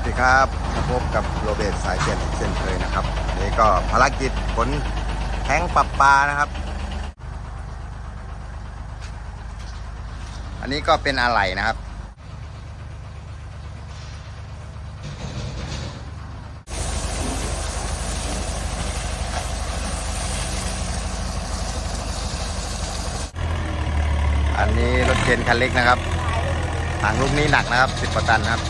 สดีครับพบกับโรเบศสายเจ็ดเช่นเคยนะครับนนี่ก็ภารกิจขนแท้งปรับปลานะครับ อันนี้ก็เป็นอะไหล่นะครับ อันนี้รถเคนคันเล็กนะครับถังลูกนี้หนักนะครับ 10กว่าตันนะครับ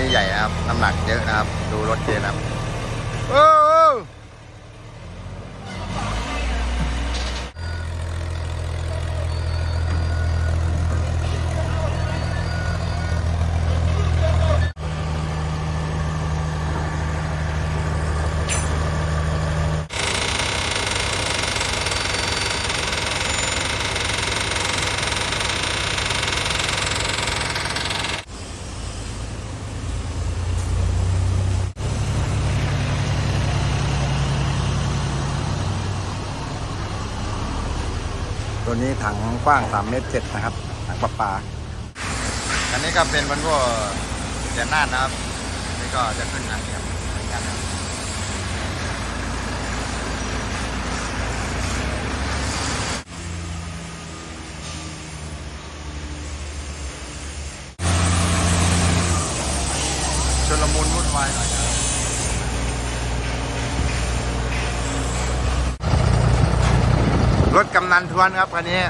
นี้ใหญ่นะครับ น้ำหนักเยอะนะครับ ดูรถเจนครับ ตัวนี้ถังกว้าง3เมตรเจ็ดนะครับ ถังปลาปลาอันนี้ก็เป็นบนพวกเดียนน่านนะครับ นี่ก็จะขึ้นทางนี้ครับเหมือนกันนะครับชนละมุนวุ่นวายหน่อยนะครับ รถกำนันทวนครับคันนี้